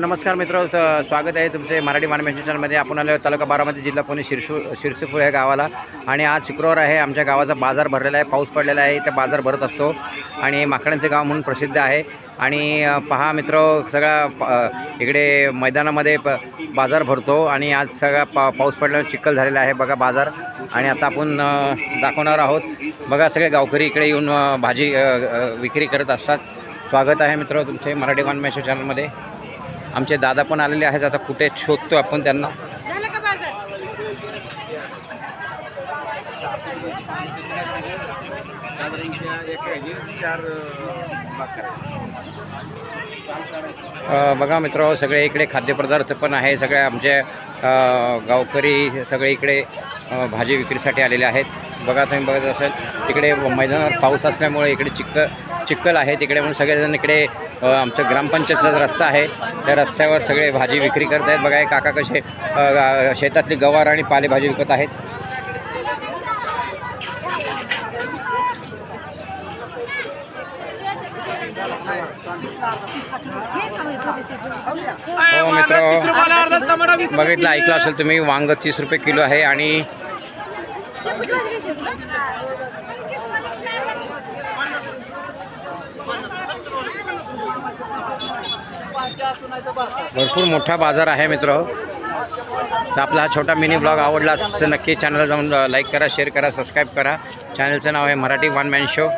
नमस्कार मित्र स्वागत आहे तुमचे मराठी मानमेंशन चॅनलमध्ये. आपण आलो तालुका बारामती जिल्हा पुणे शिरसू शिरसीपूर या गावाला. आणि आज शुक्रवार आहे आमच्या गावाचा बाजार भरलेला आहे पाऊस पडलेला आहे इथे बाजार भरत असतो. आणि माकडांचे गाव म्हणून प्रसिद्ध आहे. आणि पहा मित्र सगळा इकडे मैदानामध्ये प बाजार भरतो. आणि आज सगळा पा पाऊस पडल्यावर चिखल झालेला आहे बघा बाजार. आणि आता आपण दाखवणार आहोत. बघा सगळे गावकरी इकडे येऊन भाजी विक्री करत असतात. स्वागत आहे मित्र तुमचे मराठी मानमेंशन चॅनलमध्ये. आमचे दादा पण आलेले आहेत आता कुठे शोधतो आपण त्यांना. बघा मित्र सगळे इकडे खाद्यपदार्थ पण आहे सगळे आमचे गावकरी सगळे इकडे भाजी विक्रीसाठी आलेले आहेत. बघा तुम्ही बघत असाल तिकडे मैदानावर पाऊस असल्यामुळे इकडे चिक्क चिक्कल आहे तिकडे म्हणून सगळेजण इकडे आमचं ग्रामपंचायतचा रस्ता आहे त्या रस्त्यावर सगळे भाजी विक्री करत आहेत. बघा हे काका कसे शेतातली गवार आणि पालेभाजी विकत आहेत. हो मित्र बघितलं ऐकलं असेल तुम्ही वांग तीस रुपये किलो आहे आणि भरपूर मोठा बाजार आहे मित्र. तर आपला हा छोटा मिनी ब्लॉग आवडला तर नक्की चॅनलला जाऊन लाईक करा शेअर करा सबस्क्राईब करा. चॅनलचं नाव आहे मराठी वन मॅन शो